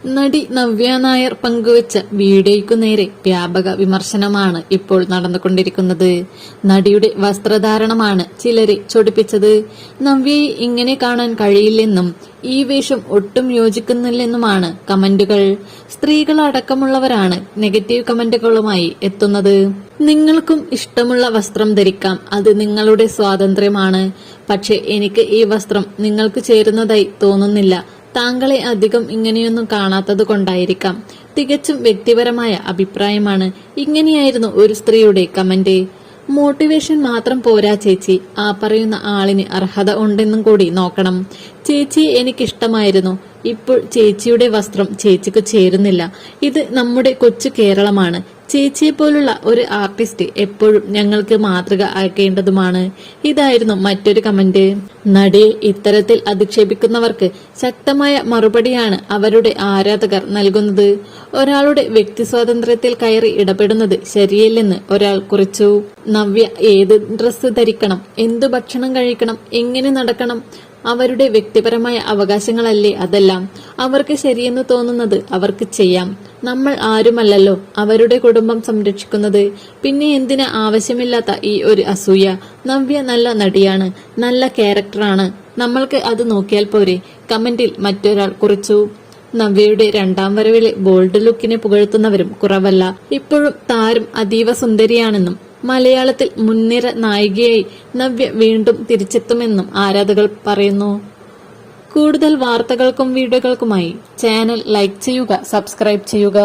നടി നവ്യ നായർ പങ്കുവച്ച വീഡിയോയ്ക്കു നേരെ വ്യാപക വിമർശനമാണ് ഇപ്പോൾ നടന്നുകൊണ്ടിരിക്കുന്നത്. നടിയുടെ വസ്ത്രധാരണമാണ് ചിലരെ ചൊടിപ്പിച്ചത്. നവ്യയെ ഇങ്ങനെ കാണാൻ കഴിയില്ലെന്നും ഈ വേഷം ഒട്ടും യോജിക്കുന്നില്ലെന്നുമാണ് കമന്റുകൾ. സ്ത്രീകളടക്കമുള്ളവരാണ് നെഗറ്റീവ് കമന്റുകളുമായി എത്തുന്നത്. നിങ്ങൾക്കും ഇഷ്ടമുള്ള വസ്ത്രം ധരിക്കാം. അത് നിങ്ങളുടെ സ്വാതന്ത്ര്യമാണ്. പക്ഷെ എനിക്ക് ഈ വസ്ത്രം നിങ്ങൾക്ക് ചേരുന്നതായി തോന്നുന്നില്ല. താങ്കളെ അധികം ഇങ്ങനെയൊന്നും കാണാത്തത് കൊണ്ടായിരിക്കാം. തികച്ചും വ്യക്തിപരമായ അഭിപ്രായമാണ്. ഇങ്ങനെയായിരുന്നു ഒരു സ്ത്രീയുടെ കമന്റ്. മോട്ടിവേഷൻ മാത്രം പോരാ ചേച്ചി. ആ പറയുന്ന ആളിന് അർഹത ഉണ്ടെന്നും കൂടി നോക്കണം. ചേച്ചി എനിക്കിഷ്ടമായിരുന്നു. ഇപ്പോൾ ചേച്ചിയുടെ വസ്ത്രം ചേച്ചിക്ക് ചേരുന്നില്ല. ഇത് നമ്മുടെ കൊച്ചു കേരളമാണ്. ചേച്ചിയെ പോലുള്ള ഒരു ആർട്ടിസ്റ്റ് എപ്പോഴും ഞങ്ങൾക്ക് മാതൃക ആക്കേണ്ടതുമാണ്. ഇതായിരുന്നു മറ്റൊരു കമന്റ്. നടിയെ ഇത്തരത്തിൽ അധിക്ഷേപിക്കുന്നവർക്ക് ശക്തമായ മറുപടിയാണ് അവരുടെ ആരാധകർ നൽകുന്നത്. ഒരാളുടെ വ്യക്തി സ്വാതന്ത്ര്യത്തിൽ കയറി ഇടപെടുന്നത് ശരിയല്ലെന്ന് ഒരാൾ കുറിച്ചു. നവ്യ ഏത് ഡ്രസ്സ് ധരിക്കണം എന്തു ഭക്ഷണം കഴിക്കണം എങ്ങനെ നടക്കണം അവരുടെ വ്യക്തിപരമായ അവകാശങ്ങളല്ലേ അതെല്ലാം? അവർക്ക് ശരിയെന്ന് തോന്നുന്നത് അവർക്ക് ചെയ്യാം. നമ്മൾ ആരുമല്ലല്ലോ? അവരുടെ കുടുംബം സംരക്ഷിക്കുന്നത്. പിന്നെ എന്തിന് ആവശ്യമില്ലാത്ത ഈ ഒരു അസൂയ? നവ്യ നല്ല നടിയാണ് നല്ല ക്യാരക്ടറാണ്. നമ്മൾക്ക് അത് നോക്കിയാൽ പോരെ. കമന്റിൽ മറ്റൊരാൾ കുറിച്ചു. നവ്യയുടെ രണ്ടാം വരവിലെ ബോൾഡ് ലുക്കിനെ പുകഴ്ത്തുന്നവരും കുറവല്ല. ഇപ്പോഴും താരം അതീവ സുന്ദരിയാണെന്നും മലയാളത്തിൽ മുൻനിര നായികയായി നവ്യ വീണ്ടും തിരിച്ചെത്തുമെന്നും ആരാധകർ പറയുന്നു. കൂടുതൽ വാർത്തകൾക്കും വീഡിയോകൾക്കുമായി ചാനൽ ലൈക്ക് ചെയ്യുക സബ്സ്ക്രൈബ് ചെയ്യുക.